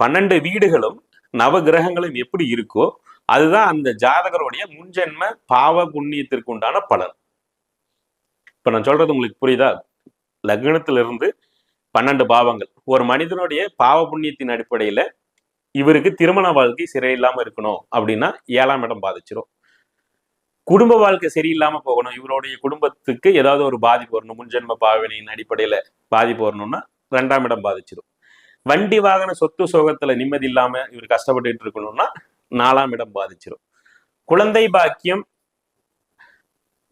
பன்னெண்டு வீடுகளும் நவ கிரகங்களும் எப்படி இருக்கோ அதுதான் அந்த ஜாதகருடைய முன்ஜென்ம பாவ புண்ணியத்திற்கு உண்டான பலன். இப்ப நான் சொல்றது உங்களுக்கு புரியுதா? லக்னத்திலிருந்து பன்னெண்டு பாவங்கள். ஒரு மனிதனுடைய பாவ புண்ணியத்தின் அடிப்படையில இவருக்கு திருமண வாழ்க்கை சரியில்லாம இருக்கணும் அப்படின்னா ஏழாம் இடம் பாதிச்சிரும். குடும்ப வாழ்க்கை சரியில்லாம போகணும். இவருடைய குடும்பத்துக்கு ஏதாவது ஒரு பாதிப்பு வரணும். முன்ஜென்ம பாவனையின் அடிப்படையில பாதிப்பு வரணும்னா ரெண்டாம் இடம் பாதிச்சிடும் வண்டி வாகன சொத்து சோகத்துல நிம்மதி இல்லாம இவர் கஷ்டப்பட்டுட்டு இருக்கணும்னா நாலாம் இடம் பாதிச்சிடும் குழந்தை பாக்கியம்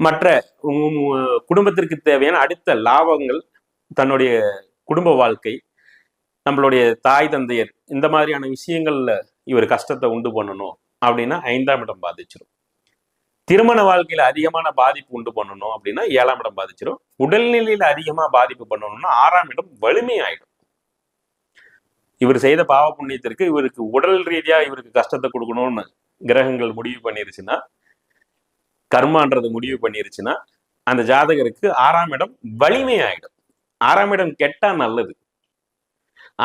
மற்ற உம், குடும்பத்திற்கு தேவையான அடுத்த லாபங்கள் தன்னுடைய குடும்ப வாழ்க்கை நம்மளுடைய தாய் தந்தையர் இந்த மாதிரியான விஷயங்கள்ல இவர் கஷ்டத்தை உண்டு பண்ணணும் அப்படின்னா ஐந்தாம் இடம் பாதிச்சிடும் திருமண வாழ்க்கையில அதிகமான பாதிப்பு உண்டு பண்ணணும் அப்படின்னா ஏழாம் இடம் பாதிச்சிடும் உடல்நிலையில அதிகமா பாதிப்பு பண்ணணும்னா ஆறாம் இடம் வலிமையாயிடும். இவர் செய்த பாவ புண்ணியத்திற்கு இவருக்கு உடல் ரீதியா இவருக்கு கஷ்டத்தை கொடுக்கணும்னு கிரகங்கள் முடிவு பண்ணிருச்சுன்னா கர்மான்றது முடிவு பண்ணிருச்சுன்னா அந்த ஜாதகருக்கு ஆறாம் இடம் வலிமையாயிடும். ஆறாம் இடம் கெட்டா நல்லது.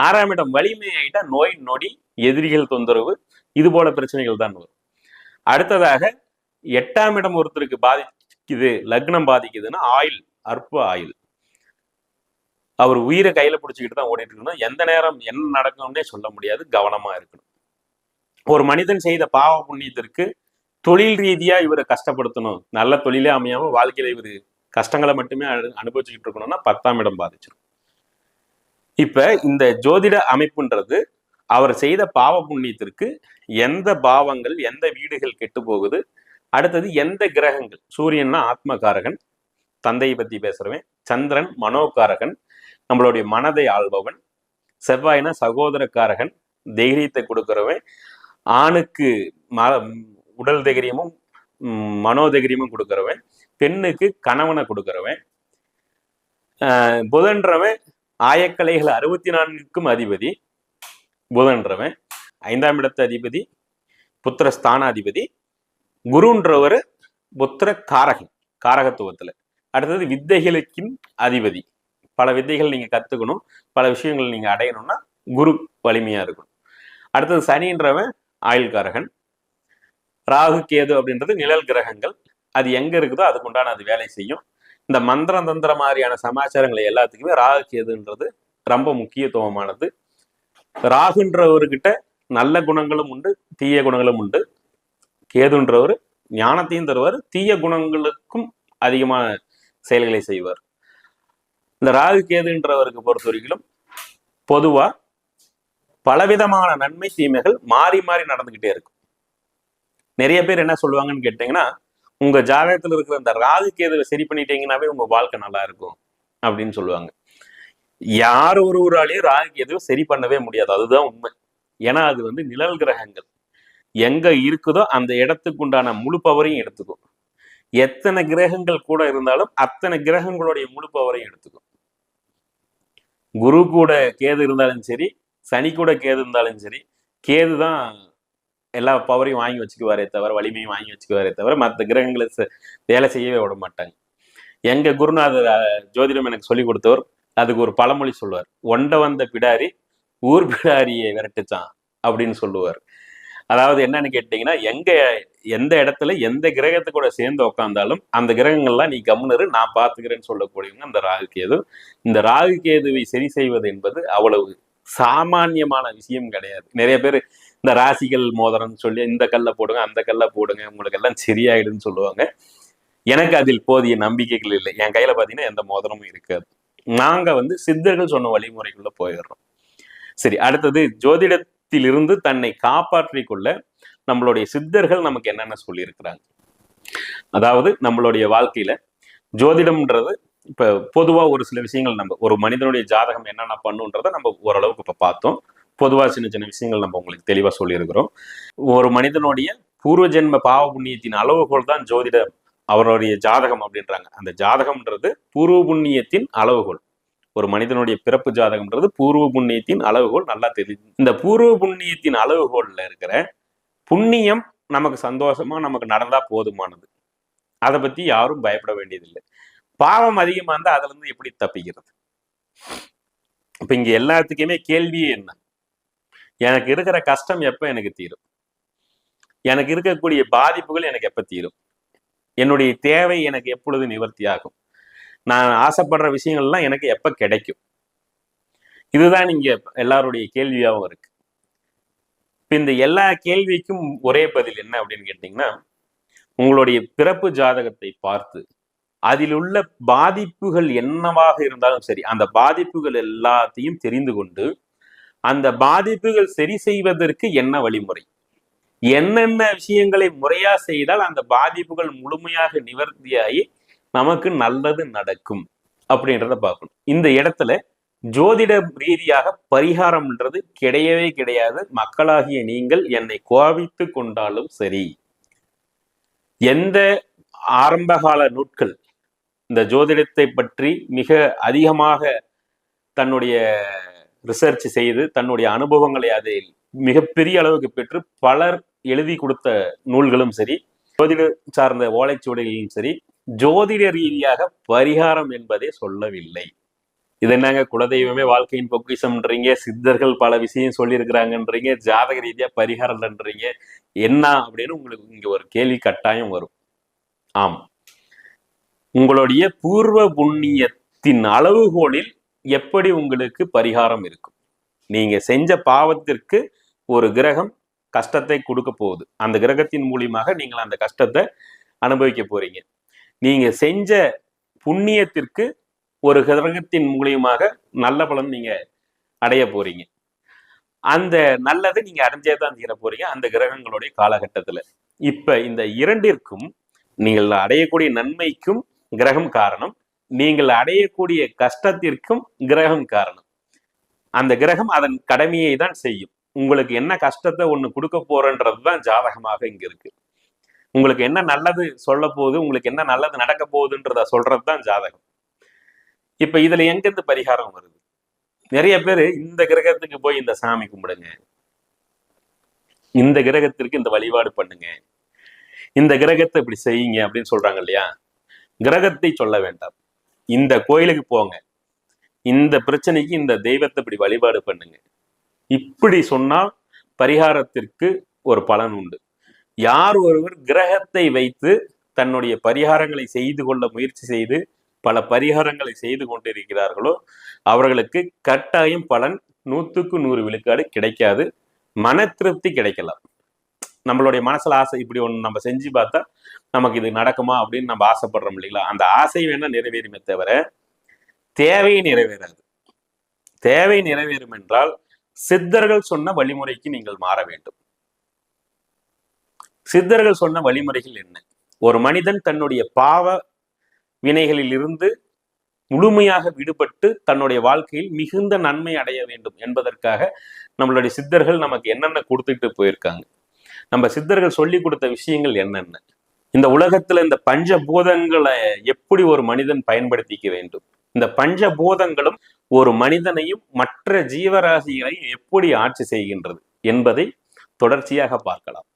ஆறாம் இடம் வலிமையாயிட்டா நோய் நொடி எதிரிகள் தொந்தரவு இது போல பிரச்சனைகள் தான் வரும். அடுத்ததாக எட்டாம் இடம் ஒருத்தருக்கு பாதிக்குது லக்னம் பாதிக்குதுன்னா ஆயில் அற்ப ஆயில் அவர் உயிரை கையில பிடிச்சிக்கிட்டு தான் ஓடிட்டு இருக்கணும். எந்த நேரம் என்ன நடக்கும்னே சொல்ல முடியாது. கவனமா இருக்கணும். ஒரு மனிதன் செய்த பாவ புண்ணியத்திற்கு தொழில் ரீதியா இவரை கஷ்டப்படுத்தணும். நல்ல தொழிலே அமையாம வாழ்க்கையில இவர் கஷ்டங்களை மட்டுமே அனு- அனுபவிச்சுக்கிட்டு இருக்கணும்னா பத்தாம் இடம் பாதிச்சிடும் இப்ப இந்த ஜோதிட அமைப்புன்றது அவர் செய்த பாவ புண்ணியத்திற்கு எந்த பாவங்கள் எந்த வீடுகள் கெட்டு போகுது அடுத்தது எந்த கிரகங்கள்? சூரியன்னா ஆத்மகாரகன் தந்தையை பத்தி பேசுறவன் சந்திரன் மனோகாரகன் நம்மளுடைய மனதை ஆள்பவன் செவ்வாய்னா சகோதரக்காரகன் தைரியத்தை கொடுக்கிறவன் ஆணுக்கு ம உடல் தைரியமும் மனோதைரியமும் கொடுக்கிறவன் பெண்ணுக்கு கணவனை கொடுக்கிறவன் ஆஹ், புதன்றவன் ஆயக்கலைகள் அறுபத்தி நான்குக்கும் அதிபதி புதன்றவன் ஐந்தாம் இடத்து அதிபதி புத்திர ஸ்தானாதிபதி குருன்றவர் புத்திர காரகன் காரகத்துவத்துல. அடுத்தது வித்தைகளுக்கின் அதிபதி. பல வித்தைகள் நீங்கள் கற்றுக்கணும் பல விஷயங்கள் நீங்கள் அடையணும்னா குரு வலிமையாக இருக்கணும். அடுத்தது சனின்றவன் ஆயுள்காரகன். ராகு கேது அப்படின்றது நிழல் கிரகங்கள். அது எங்கே இருக்குதோ அதுக்கு உண்டான அது வேலை செய்யும். இந்த மந்திரம் தந்திர மாதிரியான சமாச்சாரங்களை எல்லாத்துக்குமே ராகு கேதுன்றது ரொம்ப முக்கியத்துவமானது. ராகுன்றவர்கிட்ட நல்ல குணங்களும் உண்டு தீய குணங்களும் உண்டு. கேதுன்றவர் ஞானத்தையும் தருவார் தீய குணங்களுக்கும் அதிகமான செயல்களை செய்வார். இந்த ராகு கேதுன்றவருக்கு பொறுத்த வரைக்கும் பொதுவா பலவிதமான நன்மை தீமைகள் மாறி மாறி நடந்துகிட்டே இருக்கும். நிறைய பேர் என்ன சொல்லுவாங்கன்னு கேட்டீங்கன்னா உங்க ஜாதகத்துல இருக்கிற இந்த ராகு கேதுவை சரி பண்ணிட்டீங்கன்னாவே உங்க வாழ்க்கை நல்லா இருக்கும் அப்படின்னு சொல்லுவாங்க. யார் ஒருவராலையும் ராகு கேதுவை சரி பண்ணவே முடியாது. அதுதான் உண்மை. ஏன்னா அது வந்து நிழல் கிரகங்கள். எங்க இருக்குதோ அந்த இடத்துக்கு உண்டான முழு பவரையும் எடுத்துக்கும். எத்தனை கிரகங்கள் கூட இருந்தாலும் அத்தனை கிரகங்களுடைய முழு பவரையும் எடுத்துக்கும். குரு கூட கேது இருந்தாலும் சரி சனி கூட கேது இருந்தாலும் சரி கேது தான் எல்லா பவரையும் வாங்கி வச்சுக்குவாரே தவிர வலிமையும் வாங்கி வச்சுக்குவாரே தவிர மற்ற கிரகங்களை செ- வேலை செய்யவே விட மாட்டாங்க. எங்க குருநாதர் ஜோதிடம் எனக்கு சொல்லி கொடுத்தவர் அதுக்கு ஒரு பழமொழி சொல்லுவார். ஒண்ட வந்த பிடாரி ஊர் பிடாரியை விரட்டுச்சான் அப்படின்னு சொல்லுவார். அதாவது என்னன்னு கேட்டீங்கன்னா எங்க எந்த இடத்துல எந்த கிரகத்து கூட சேர்ந்து உட்காந்தாலும் அந்த கிரகங்கள்லாம் நீ கம்முனரு நான் பார்த்துக்கிறேன்னு சொல்லக்கூடியவங்க அந்த ராகு கேது. இந்த ராகு கேதுவை சரி செய்வது என்பது அவ்வளவு சாமானியமான விஷயம் கிடையாது. நிறைய பேர் இந்த ராசிகள் மோதிரம்னு சொல்லி இந்த கல்லை போடுங்க அந்த கல்லை போடுங்க உங்களுக்கு எல்லாம் சரியாயிடுன்னு சொல்லுவாங்க. எனக்கு அதில் போதிய நம்பிக்கைகள் இல்லை. என் கையில பாத்தீங்கன்னா எந்த மோதிரமும் இருக்காது. நாங்க வந்து சித்தர்கள் சொன்ன வழிமுறைக்குள்ள போயிடுறோம். சரி அடுத்தது ஜோதிட ஜோதிடத்திலிருந்து தன்னை காப்பாற்றிக் கொள்ள நம்மளுடைய சித்தர்கள் நமக்கு என்னென்ன சொல்லியிருக்கிறாங்க? அதாவது நம்மளுடைய வாழ்க்கையில ஜோதிடம்ன்றது இப்ப பொதுவா ஒரு சில விஷயங்கள் நம்ம ஒரு மனிதனுடைய ஜாதகம் என்னென்ன பண்ணுன்றதை நம்ம ஓரளவுக்கு இப்ப பார்த்தோம். பொதுவா சின்ன சின்ன விஷயங்கள் நம்ம உங்களுக்கு தெளிவா சொல்லியிருக்கிறோம். ஒரு மனிதனுடைய பூர்வ ஜென்ம பாவ புண்ணியத்தின் அளவுகோல் தான் ஜோதிடம். அவருடைய ஜாதகம் அப்படின்றாங்க. அந்த ஜாதகம்ன்றது பூர்வ புண்ணியத்தின் அளவுகோல். ஒரு மனிதனுடைய பிறப்பு ஜாதகம்ன்றது பூர்வ புண்ணியத்தின் அளவுகோல் நல்லா தெரியும் இந்த பூர்வ புண்ணியத்தின் அளவுகோல்ல இருக்கிற புண்ணியம் நமக்கு சந்தோஷமா நமக்கு நடந்தா போதுமானது. அதை பத்தி யாரும் பயப்பட வேண்டியதில்லை. பாவம் அதிகமா இருந்தா அதுல இருந்து எப்படி தப்பிக்கிறது? இப்ப இங்க எல்லாத்துக்குமே கேள்வியே என்ன? எனக்கு இருக்கிற கஷ்டம் எப்ப எனக்கு தீரும்? எனக்கு இருக்கக்கூடிய பாதிப்புகள் எனக்கு எப்ப தீரும்? என்னுடைய தேவை எனக்கு எப்பொழுது நிவர்த்தி ஆகும் நான் ஆசைப்படுற விஷயங்கள்லாம் எனக்கு எப்ப கிடைக்கும்? இதுதான் இங்க எல்லாருடைய கேள்வியாகவும் இருக்கு. இப்போ இந்த எல்லா கேள்விக்கும் ஒரே பதில் என்ன அப்படின்னு கேட்டிங்கன்னா உங்களுடைய பிறப்பு ஜாதகத்தை பார்த்து அதில் உள்ள பாதிப்புகள் என்னவாக இருந்தாலும் சரி அந்த பாதிப்புகள் எல்லாத்தையும் தெரிந்து கொண்டு அந்த பாதிப்புகள் சரி செய்வதற்கு என்ன வழிமுறை? என்னென்ன விஷயங்களை முறையா செய்தால் அந்த பாதிப்புகள் முழுமையாக நிவர்த்தியாகி நமக்கு நல்லது நடக்கும் அப்படின்றத பார்க்கணும். இந்த இடத்துல ஜோதிட ரீதியாக பரிகாரம்ன்றது கிடையவே கிடையாது. மக்களாகிய நீங்கள் என்னை கோபித்து கொண்டாலும் சரி. எந்த ஆரம்பகால நூட்கள் இந்த ஜோதிடத்தை பற்றி மிக அதிகமாக தன்னுடைய ரிசர்ச் செய்து தன்னுடைய அனுபவங்களை அதை மிகப்பெரிய அளவுக்கு பெற்று பலர் எழுதி கொடுத்த நூல்களும் சரி ஜோதிட சார்ந்த ஓலைச்சுவடிகளும் சரி ஜோதிட ரீதியாக பரிகாரம் என்பதே சொல்லவில்லை. இது என்னங்க குலதெய்வமே வாழ்க்கையின் பொக்கிஷம்ன்றீங்க சித்தர்கள் பல விஷயம் சொல்லியிருக்கிறாங்கன்றீங்க ஜாதக ரீதியா பரிகாரம்ன்றீங்க என்ன அப்படின்னு உங்களுக்கு இங்க ஒரு கேள்வி கட்டாயம் வரும். ஆம். உங்களுடைய பூர்வ புண்ணியத்தின் அளவுகோலில் எப்படி உங்களுக்கு பரிகாரம் இருக்கும்? நீங்க செஞ்ச பாவத்திற்கு ஒரு கிரகம் கஷ்டத்தை கொடுக்க போகுது. அந்த கிரகத்தின் மூலியமாக நீங்கள் அந்த கஷ்டத்தை அனுபவிக்க போறீங்க. நீங்க செஞ்ச புண்ணியத்திற்கு ஒரு கிரகத்தின் மூலியமாக நல்ல பலன் நீங்க அடைய போறீங்க. அந்த நல்லது நீங்க அடைஞ்சே தான் தீர போறீங்க அந்த கிரகங்களுடைய காலகட்டத்துல. இப்ப இந்த இரண்டிற்கும் நீங்கள் அடையக்கூடிய நன்மைக்கும் கிரகம் காரணம் நீங்கள் அடையக்கூடிய கஷ்டத்திற்கும் கிரகம் காரணம். அந்த கிரகம் அதன் கடமையை தான் செய்யும். உங்களுக்கு என்ன கஷ்டத்தை ஒன்று கொடுக்க போறன்றது தான் ஜாதகமாக இங்க இருக்கு. உங்களுக்கு என்ன நல்லது சொல்ல போகுது உங்களுக்கு என்ன நல்லது நடக்க போகுதுன்றத சொல்றது தான் ஜாதகம். இப்ப இதுல எங்கிருந்து பரிகாரம் வருது? நிறைய பேர் இந்த கிரகத்துக்கு போய் இந்த சாமி கும்பிடுங்க. இந்த கிரகத்திற்கு இந்த வழிபாடு பண்ணுங்க. இந்த கிரகத்தை இப்படி செய்யுங்க அப்படின்னு சொல்றாங்க இல்லையா? கிரகத்தை சொல்ல வேண்டாம். இந்த கோயிலுக்கு போங்க. இந்த பிரச்சனைக்கு இந்த தெய்வத்தை இப்படி வழிபாடு பண்ணுங்க. இப்படி சொன்னால் பரிகாரத்திற்கு ஒரு பலன் உண்டு. யார் ஒருவர் கிரகத்தை வைத்து தன்னுடைய பரிகாரங்களை செய்து கொள்ள முயற்சி செய்து பல பரிகாரங்களை செய்து கொண்டிருக்கிறார்களோ அவர்களுக்கு கட்டாயம் பலன் நூத்துக்கு நூறு விழுக்காடு கிடைக்காது. மன திருப்தி கிடைக்கலாம். நம்மளுடைய மனசுல ஆசை இப்படி ஒன்று நம்ம செஞ்சு பார்த்தா நமக்கு இது நடக்குமா அப்படின்னு நம்ம ஆசைப்படுறோம் இல்லைங்களா? அந்த ஆசை வேணால் நிறைவேறுமே தவிர தேவை நிறைவேறாது. தேவை நிறைவேறும் என்றால் சித்தர்கள் சொன்ன வழிமுறைக்கு நீங்கள் மாற வேண்டும். சித்தர்கள் சொன்ன வழிமுறைகள் என்ன? ஒரு மனிதன் தன்னுடைய பாவ வினைகளில் இருந்து முழுமையாக விடுபட்டு தன்னுடைய வாழ்க்கையில் மிகுந்த நன்மை அடைய வேண்டும் என்பதற்காக நம்மளுடைய சித்தர்கள் நமக்கு என்னென்ன கொடுத்துட்டு போயிருக்காங்க. நம்ம சித்தர்கள் சொல்லி கொடுத்த விஷயங்கள் என்னென்ன? இந்த உலகத்துல இந்த பஞ்சபூதங்களை எப்படி ஒரு மனிதன் பயன்படுத்திக்க வேண்டும்? இந்த பஞ்சபூதங்களும் ஒரு மனிதனையும் மற்ற ஜீவராசிகளையும் எப்படி ஆட்சி செய்கின்றது என்பதை தொடர்ச்சியாக பார்க்கலாம்.